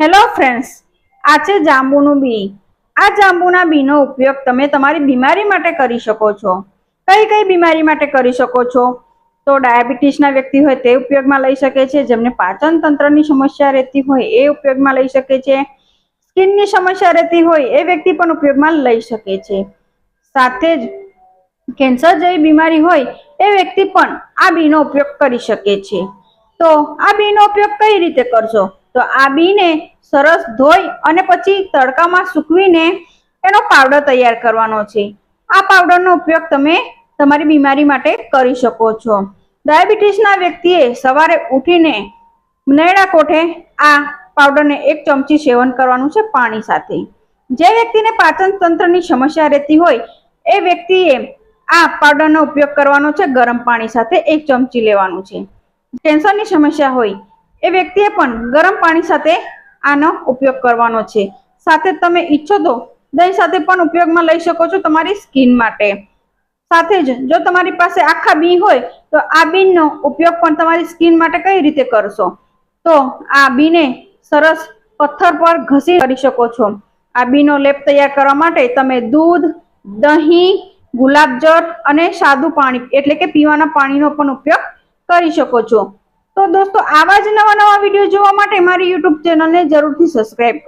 Hello friends આ છે જાંબુનું બી. આ જાંબુના બીનો ઉપયોગ તમે તમારી બીમારી માટે કરી શકો છો. કઈ કઈ બીમારી માટે કરી શકો છો? તો ડાયાબિટીસના વ્યક્તિ હોય તે ઉપયોગમાં લઈ શકે છે. જેમને પાચન તંત્રની સમસ્યા રહેતી હોય એ ઉપયોગમાં લઈ શકે છે. સ્કિનની સમસ્યા રહેતી હોય એ વ્યક્તિ પણ ઉપયોગમાં લઈ શકે છે. સાથે જ કેન્સર જેવી બીમારી હોય એ વ્યક્તિ પણ આ બીનો ઉપયોગ કરી શકે છે. તો આ બીનો ઉપયોગ કઈ રીતે કરશો? તો આ બીને સરસ ધોઈ અને પછી તડકામાં સૂકવીને એનો પાવડર તૈયાર કરવાનો છે. આ પાવડરનો ઉપયોગ તમે તમારી બીમારી માટે કરી શકો છો. ડાયાબિટીસના વ્યક્તિએ સવારે ઉઠીને નૈડા કોઠે આ પાવડરને એક ચમચી સેવન કરવાનું છે પાણી સાથે. જે વ્યક્તિને પાચન તંત્રની સમસ્યા રહેતી હોય, એ વ્યક્તિએ આ પાવડરનો ઉપયોગ કરવાનો છે ગરમ પાણી સાથે એક ચમચી લેવાનું છે. કેન્સરની સમસ્યા હોય એ વ્યક્તિએ પણ ગરમ પાણી સાથે આનો ઉપયોગ કરવાનો છે. સાથે તમે ઈચ્છો તો દહીં સાથે પણ ઉપયોગમાં લઈ શકો છો તમારી સ્કિન માટે. સાથે જ જો તમારી પાસે આખા બી હોય તો આ બીનનો ઉપયોગ પણ તમારી સ્કિન માટે કઈ રીતે કરશો? તો આ બીને સરસ પથ્થર પર ઘસી કરી શકો છો. આ બીનો લેપ તૈયાર કરવા માટે તમે દૂધ, દહીં ગુલાબજળ અને સાદું પાણી એટલે કે પીવાના પાણીનો પણ ઉપયોગ કરી શકો છો. તો દોસ્તો આવા જ નવા નવા વીડિયો જોવા માટે મારી યુટ્યુબ ચેનલને જરૂરથી સબસ્ક્રાઇબ કરો.